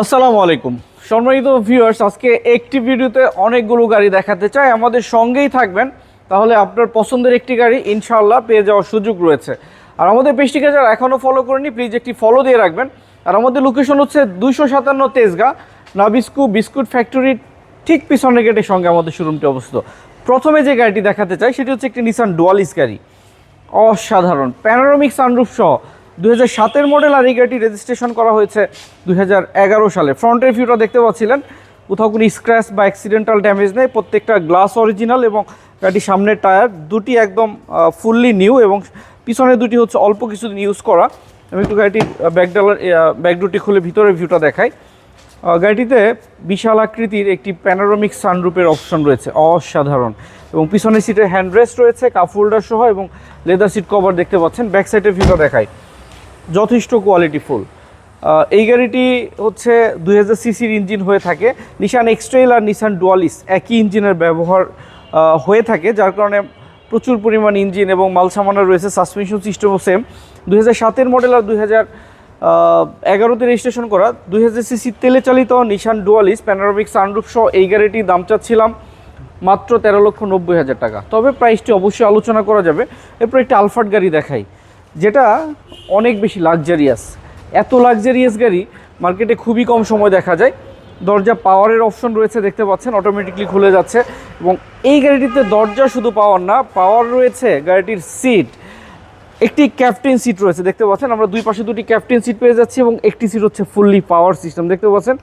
আসসালামু আলাইকুম। সম্মানিত ভিউয়ার্স আজকে একটি ভিডিওতে অনেকগুলো গাড়ি দেখাতে চাই। আমাদের সঙ্গেই থাকবেন। তাহলে আপনার পছন্দের একটি গাড়ি ইনশাআল্লাহ পেয়ে যাওয়ার সুযোগ রয়েছে। আর আমাদের পেজটিকে যারা এখনও ফলো করেনি প্লিজ একটি ফলো দিয়ে রাখবেন। আর আমাদের লোকেশন হচ্ছে দুইশো সাতান্ন তেজগা, নাবিস্কু বিস্কুট ফ্যাক্টরির ঠিক পিছনের গেটের সঙ্গে আমাদের শোরুমটি অবস্থিত। প্রথমে যে গাড়িটি দেখাতে চাই, সেটি হচ্ছে একটি নিসান ডুয়ালিস গাড়ি। অসাধারণ। প্যানোরামিক সানরুফ সহ। দুই হাজার সাতের মডেল আর এই গাড়িটি রেজিস্ট্রেশন করা হয়েছে দুই হাজার এগারো সালে। ফ্রন্টের ভিউটা দেখতে পাচ্ছিলেন। কোথাও কোনো স্ক্র্যাচ বা অ্যাক্সিডেন্টাল ড্যামেজ নেই। প্রত্যেকটা গ্লাস অরিজিনাল এবং গাড়ির সামনের টায়ার দুটি একদম ফুললি নিউ এবং পিছনে দুটি হচ্ছে অল্প কিছুদিন ইউজ করা। আমি একটু গাড়িটির ব্যাকডালার ব্যাকডোরটি খুলে ভিতরের ভিউটা দেখাই। গাড়িটিতে বিশাল আকৃতির একটি প্যানোরামিক সানরুপের অপশন রয়েছে। অসাধারণ। এবং পিছনের সিটে হ্যান্ডরেস্ট রয়েছে কাপ হোল্ডার সহ এবং লেদার সিট কভার দেখতে পাচ্ছেন। ব্যাক সাইডের ভিউটা দেখায় যথেষ্ট কোয়ালিটি ফুল এই গাড়িটি হচ্ছে দুই হাজার সিসির ইঞ্জিন হয়ে থাকে। নিশান এক্সট্রেল আর নিশান ডুয়ালিস একই ইঞ্জিনের ব্যবহার হয়ে থাকে, যার কারণে প্রচুর পরিমাণ ইঞ্জিন এবং মাল সামানা রয়েছে সাসপেনশন সিস্টেমও সেম দুই হাজার সাতের মডেল আর দুই হাজার এগারোতে রেজিস্ট্রেশন করা। দুই হাজার সিসি তেলে চালিত নিশান ডুয়ালিস প্যানারোমিক সানরুফ সহ এই গাড়িটির দাম চাচ্ছিলাম মাত্র তেরো লক্ষ নব্বই হাজার টাকা। তবে প্রাইসটি অবশ্যই আলোচনা করা যাবে। এরপর একটি আলফার্ড গাড়ি দেখাই। যেটা অনেক বেশি লাক্সারিয়াস এত লাক্সারিয়াস গাড়ি মার্কেটে খুবই কম সময় দেখা যায়। দরজা পাওয়ারের অপশন রয়েছে, দেখতে পাচ্ছেন অটোমেটিকলি খুলে যাচ্ছে এবং এই গাড়িটিতে দরজা শুধু পাওয়ার না পাওয়ার রয়েছে গাড়িটির সিট একটি ক্যাপ্টেন সিট রয়েছে, দেখতে পাচ্ছেন, আমরা দুই পাশে দুটি ক্যাপ্টেন সিট পেয়ে যাচ্ছি এবং একটি সিট হচ্ছে ফুললি পাওয়ার সিস্টেম দেখতে পাচ্ছেন?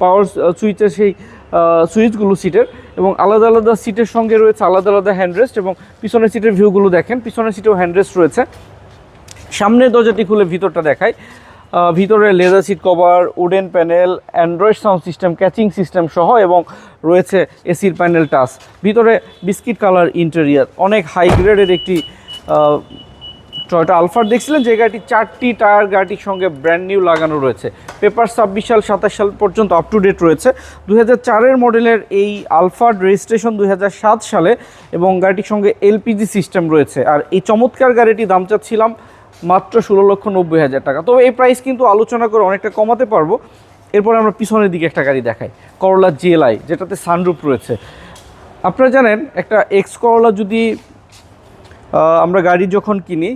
পাওয়ার সুইচের সেই সুইচগুলো সিটের এবং আলাদা আলাদা সিটের সঙ্গে রয়েছে আলাদা আলাদা হ্যান্ডরেস্ট এবং পিছনের সিটের ভিউগুলো দেখেন, পিছনের সিটেও হ্যান্ডরেস্ট রয়েছে। সামনের দরজাটি খুলে ভিতরটা দেখায় ভিতরে leather seat cover wooden panel android sound system caching system সহ এবং রয়েছে এসির প্যানেল টাচ ভিতরে বিস্কিট কালার ইন্টেরিয়ার অনেক হাই গ্রেডের একটি টয়টা আলফার দেখছিলেন, যে গাড়িটি চারটি টায়ার গাড়িটির সঙ্গে ব্র্যান্ড নিউ লাগানো রয়েছে। পেপার ছাব্বিশ সাল, সাতাশ সাল পর্যন্ত আপ টু ডেট রয়েছে। দু চারের মডেলের এই আলফার রেজিস্ট্রেশন দু হাজার সাত সালে এবং গাড়িটির সঙ্গে এলপিজি সিস্টেম রয়েছে। আর এই চমৎকার গাড়িটি দাম চাচ্ছিলাম মাত্র ষোলো লক্ষ নব্বই হাজার টাকা। তবে এই প্রাইস কিন্তু আলোচনা করে অনেকটা কমাতে পারব। এরপরে আমরা পিছনের দিকে একটা গাড়ি দেখাই। করলা জিএলআই যেটাতে সানরুপ রয়েছে। আপনারা জানেন, একটা এক্স করলা যদি আমরা গাড়ি যখন কিনি,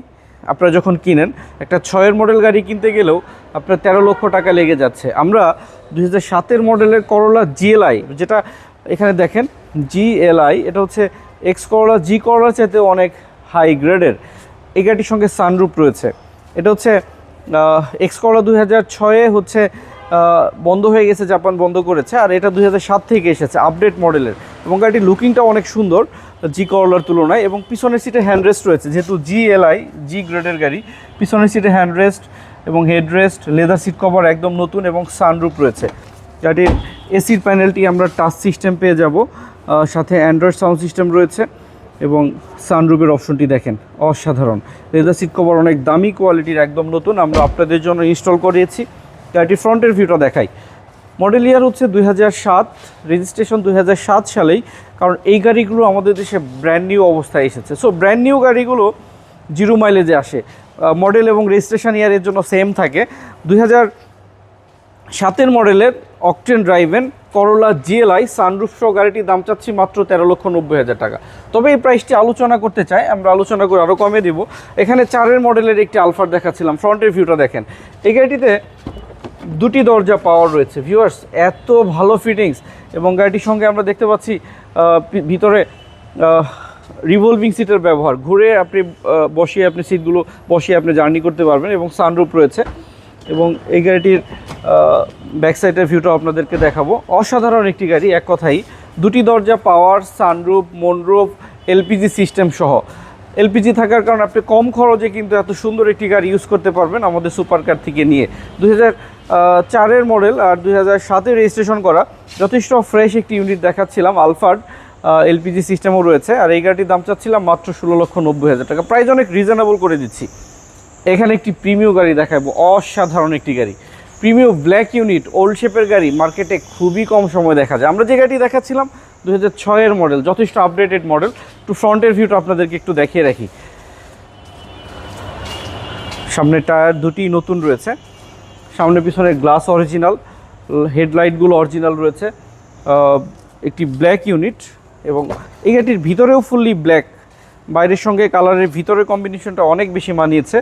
আপনারা যখন কিনেন, একটা ছয়ের মডেল গাড়ি কিনতে গেলেও আপনার তেরো লক্ষ টাকা লেগে যাচ্ছে। আমরা দু হাজার সাতের মডেলের করলা জিএলআই যেটা এখানে দেখেন জিএলআই এটা হচ্ছে এক্স করলা জি করলা চাইতে অনেক হাই গ্রেডের এই গাড়িটির সঙ্গে সানরুপ রয়েছে। এটা হচ্ছে এক্স করলা দুই হাজার ছয়ে হচ্ছে বন্ধ হয়ে গেছে, জাপান বন্ধ করেছে, আর এটা দুই হাজার সাত থেকে এসেছে আপডেট মডেলের এবং গাড়িটির লুকিংটা অনেক সুন্দর জি করলার তুলনায়, এবং পিছনের সিটে হ্যান্ডরেস্ট রয়েছে, যেহেতু জি এলআই জি গ্রেডের গাড়ি, পিছনের সিটে হ্যান্ডরেস্ট এবং হেডরেস্ট লেদার সিট কভার একদম নতুন এবং সানরুপ রয়েছে। গাড়ির এসির প্যানেলটি আমরা টাচ সিস্টেম পেয়ে যাব সাথে অ্যান্ড্রয়েড সাউন্ড সিস্টেম রয়েছে। এবং সানরুপের অপশনটি দেখেন, অসাধারণ। লেদার সিট কভার অনেক দামি কোয়ালিটির একদম নতুন। আমরা আপনাদের জন্য ইনস্টল করিয়েছি। গাড়িটির ফ্রন্টের ভিউটা দেখাই। মডেল ইয়ার হচ্ছে দুই সাত রেজিস্ট্রেশন দুই সাত সালেই। কারণ এই গাড়িগুলো আমাদের দেশে ব্র্যান্ড নিউ অবস্থায় এসেছে। সো ব্র্যান্ড নিউ গাড়িগুলো জিরো মাইলেজে আসে। মডেল এবং রেজিস্ট্রেশন ইয়ারের জন্য সেম থাকে। দুই সাতের মডেলের octane driven Corolla GLI sunroof সহ গাড়িটির দাম চাচ্ছি মাত্র তেরো লক্ষ নব্বই হাজার টাকা। তবে এই প্রাইসটি আলোচনা করতে চাই, আমরা আলোচনা করে আরও কমে দিব। এখানে চারের মডেলের একটি আলফার দেখাচ্ছিলাম ফ্রন্টের ভিউটা দেখেন। এই গাড়িটিতে দুটি দরজা পাওয়ার রয়েছে। ভিউয়ার্স এত ভালো ফিটিংস এবং গাড়িটির সঙ্গে আমরা দেখতে পাচ্ছি ভিতরে রিভলভিং সিটের ব্যবহার। ঘুরে আপনি বসিয়ে আপনি সিটগুলো বসিয়ে আপনি জার্নি করতে পারবেন এবং সানরুপ রয়েছে। এবং এই গাড়িটির ব্যাক সাইডের ভিউটা আপনাদেরকে দেখাবো। অসাধারণ একটি গাড়ি, এক কথাই। দুটি দরজা power sunroof moonroof LPG system সহ। এলপিজি থাকার কারণে আপনি কম খরচে কিন্তু এত সুন্দর একটি গাড়ি ইউজ করতে পারবেন আমাদের সুপার কার থেকে নিয়ে। দু চারের মডেল আর দুই হাজার সাতে রেজিস্ট্রেশন করা। যথেষ্ট ফ্রেশ একটি ইউনিট দেখাচ্ছিলাম আলফার্ড এলপিজি সিস্টেমও রয়েছে। আর এই গাড়িটির দাম চাচ্ছিলাম মাত্র ষোলো লক্ষ নব্বই হাজার টাকা। প্রাইস অনেক রিজনেবল করে দিচ্ছি। এখানে একটি প্রিমিয় গাড়ি দেখাবো, অসাধারণ একটি গাড়ি। প্রিমিয় ব্ল্যাক ইউনিট, ওল্ড শেপের গাড়ি, মার্কেটে খুবই কম সময় দেখা যায়। আমরা যে গাড়িটি দেখাচ্ছিলাম দু হাজার মডেল যথেষ্ট আপডেটেড মডেল একটু ফ্রন্টের ভিউটা আপনাদেরকে একটু দেখিয়ে রাখি। সামনের টায়ার দুটি নতুন রয়েছে। সামনে পিছনে গ্লাস অরিজিনাল হেডলাইটগুলো অরিজিনাল রয়েছে। একটি ব্ল্যাক ইউনিট এবং এই গাড়িটির ভিতরেও ফুললি ব্ল্যাক বাইরের সঙ্গে কালারের ভিতরের কম্বিনেশনটা অনেক বেশি মানিয়েছে।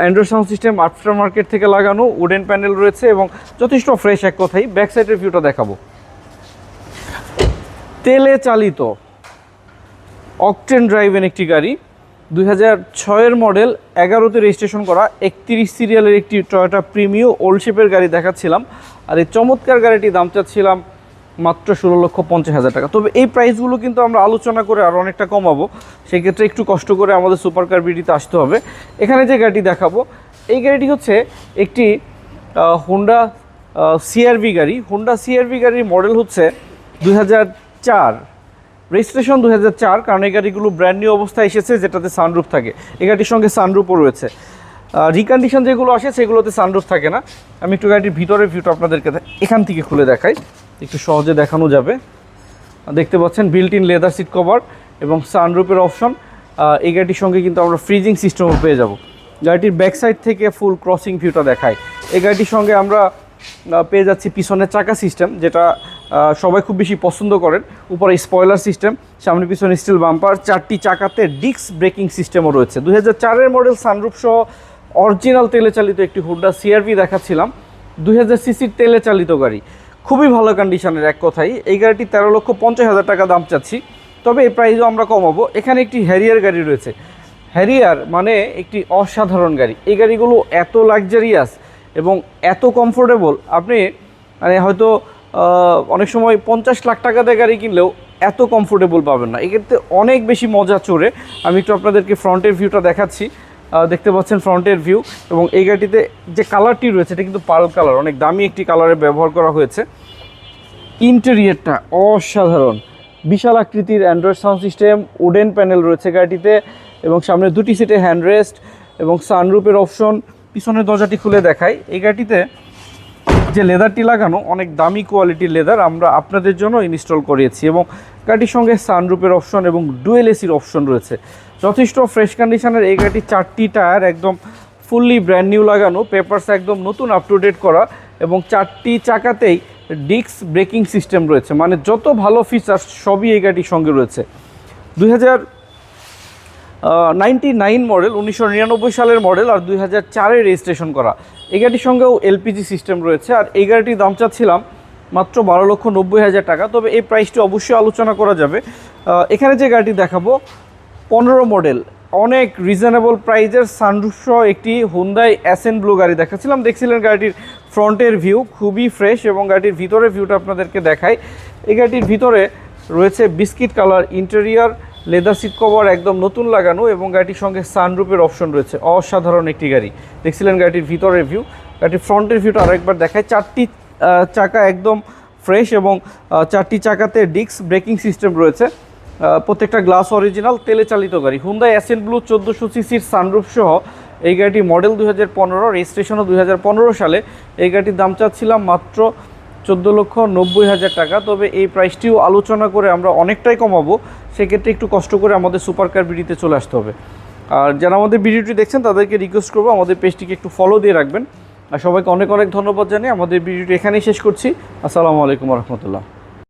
Android sound system after market থেকে লাগানো উডেন প্যানেল রয়েছে এবং যথেষ্ট ফ্রেশ এক কথাই ব্যাক সাইডের ভিউটা দেখাবো। তেলে চালিত অকটেন ড্রাইভেন একটি গাড়ি, দুই হাজার ছয়ের মডেল এগারোতে রেজিস্ট্রেশন করা, একত্রিশ সিরিয়ালের একটি টয়োটা প্রিমিও ওল্ড শেপের গাড়ি দেখাচ্ছিলাম। আর এই চমৎকার গাড়িটির দাম চাচ্ছিলাম মাত্র ষোলো লক্ষ পঞ্চাশ হাজার টাকা। তবে এই প্রাইসগুলো কিন্তু আমরা আলোচনা করে আরও অনেকটা কমাবো। সেক্ষেত্রে একটু কষ্ট করে আমাদের সুপার কার বিডিতে আসতে হবে। এখানে যে গাড়িটি দেখাবো, এই গাড়িটি হচ্ছে একটি হোন্ডা সিআরভি গাড়ি। হোন্ডা সিআরভি গাড়ির মডেল হচ্ছে দুই হাজার চার। রেজিস্ট্রেশন দু চার, কারণ এই গাড়িগুলো ব্র্যান্ড নিউ অবস্থায় এসেছে, যেটাতে সানরুফ থাকে। এই গাড়ির সঙ্গে সানরুফও রয়েছে। রিকন্ডিশন যেগুলো আসে, সেগুলোতে সানরুফ থাকে না। আমি একটু গাড়িটির ভিতরের ভিউটা আপনাদেরকে এখান থেকে খুলে দেখাই। একটু সহজে দেখানো যাবে। দেখতে পাচ্ছেন built in leather seat cover এবং সানরুফের অপশন এই গাড়িটির সঙ্গে কিন্তু আমরা ফ্রিজিং সিস্টেমও পেয়ে যাব। গাড়িটির ব্যাক সাইড থেকে ফুল ক্রসিং ভিউটা দেখায়। এই গাড়িটির সঙ্গে আমরা পেয়ে যাচ্ছি পিছনের চাকা সিস্টেম যেটা সবাই খুব বেশি পছন্দ করেন। উপরে স্পয়লার সিস্টেম সামনে পিছনে স্টিল বাম্পার চারটি চাকাতে ডিস্ক ব্রেকিং সিস্টেমও রয়েছে। দুই হাজার মডেল সানরুফ সহ অরিজিনাল তেলে চালিত একটি হুন্ডা সিআরভি দেখাচ্ছিলাম। দুই হাজার সিসির তেলে চালিত গাড়ি। খুবই ভালো কন্ডিশনের এক কথাই। এই গাড়িটি তেরো লক্ষ পঞ্চাশ হাজার টাকা দাম চাচ্ছি। তবে এই প্রাইসও আমরা কমাবো। এখানে একটি হ্যারিয়ার গাড়ি রয়েছে। হ্যারিয়ার মানে একটি অসাধারণ গাড়ি। এই গাড়িগুলো এত লাক্সারিয়াস এবং এত কমফোর্টেবল আপনি মানে হয়তো অনেক সময় পঞ্চাশ লাখ টাকা দিয়ে গাড়ি কিনলেও এত কমফোর্টেবল পাবেন না। এক্ষেত্রে অনেক বেশি মজা চড়ে। আমি একটু আপনাদেরকে ফ্রন্টের ভিউটা দেখাচ্ছি। দেখতে পাচ্ছেন ফ্রন্টের ভিউ এবং এই গাড়িটিতে যে কালারটি রয়েছে, এটা কিন্তু পার্ল কালার, অনেক দামি একটি কালারে ব্যবহার করা হয়েছে। ইন্টেরিয়রটা অসাধারণ। বিশাল আকৃতির android sound system, wooden panel রয়েছে গাড়িটিতে এবং সামনে দুটি সিটে হ্যান্ডরেস্ট এবং সানরুপের অপশন। পিছনের দরজাটি খুলে দেখাই। এই গাড়িটিতে যে লেদারটি লাগানো, অনেক দামি কোয়ালিটির লেদার আমরা আপনাদের জন্য ইনস্টল করিয়েছি এবং গাড়িটির সঙ্গে সানরুপের অপশন এবং ডুয়েল এসির অপশন রয়েছে। যথেষ্ট ফ্রেশ কন্ডিশনের এই গাড়িটির চারটি টায়ার একদম ফুললি ব্র্যান্ড নিউ লাগানো পেপারস একদম নতুন আপ টু ডেট করা এবং চারটি চাকাতেই ডিস্ক ব্রেকিং সিস্টেম রয়েছে। মানে যত ভালো ফিচার্স সবই এই গাড়ির সঙ্গে রয়েছে। দুই হাজার নাইনটি নাইন মডেল উনিশশো নিরানব্বই সালের মডেল আর দুই হাজার চারে রেজিস্ট্রেশন করা। এই গাড়ির সঙ্গেও এলপিজি সিস্টেম রয়েছে আর এই গাড়িটির দাম চাচ্ছিলাম মাত্র বারো লক্ষ নব্বই হাজার টাকা। তবে এই প্রাইসটি অবশ্যই আলোচনা করা যাবে। এখানে যে গাড়িটি দেখাবো পনেরো মডেল অনেক রিজনেবল প্রাইজের সানরুফ একটি হুন্দাই অ্যাসেন ব্লু গাড়ি দেখাচ্ছিলাম। দেখছিলেন গাড়িটির ফ্রন্টের ভিউ খুবই ফ্রেশ এবং গাড়িটির ভিতরের ভিউটা আপনাদেরকে দেখাই। এই গাড়িটির ভিতরে রয়েছে biscuit colour interior leather seat cover একদম নতুন লাগানো এবং গাড়িটির সঙ্গে সানরুপের অপশন রয়েছে। অসাধারণ একটি গাড়ি। দেখছিলেন গাড়িটির ভিতরের ভিউ গাড়িটির ফ্রন্টের ভিউটা আরেকবার দেখায় চারটি চাকা একদম ফ্রেশ এবং চারটি চাকাতে ডিস্ক ব্রেকিং সিস্টেম রয়েছে। প্রত্যেকটা গ্লাস অরিজিনাল, তেলে চালিত গাড়ি। হুন্দাই অ্যাসেন্ট ব্লু চোদ্দোশো সিসির সানরুফ সহ এই গাড়িটি মডেল দুই হাজার পনেরো রেজিস্ট্রেশনও দুই হাজার পনেরো সালে। এই গাড়িটির দাম চাচ্ছিলাম মাত্র চোদ্দ লক্ষ নব্বই হাজার টাকা। তবে এই প্রাইসটিও আলোচনা করে আমরা অনেকটাই কমাবো। সেক্ষেত্রে একটু কষ্ট করে আমাদের সুপার কার বিডিতে চলে আসতে হবে। আর যারা আমাদের ভিডিওটি দেখছেন, তাদেরকে রিকোয়েস্ট করব আমাদের পেজটিকে একটু ফলো দিয়ে রাখবেন। আর সবাইকে অনেক অনেক ধন্যবাদ জানিয়ে আমাদের ভিডিওটি এখানেই শেষ করছি। আসসালামু আলাইকুম রহমতুল্লাহ।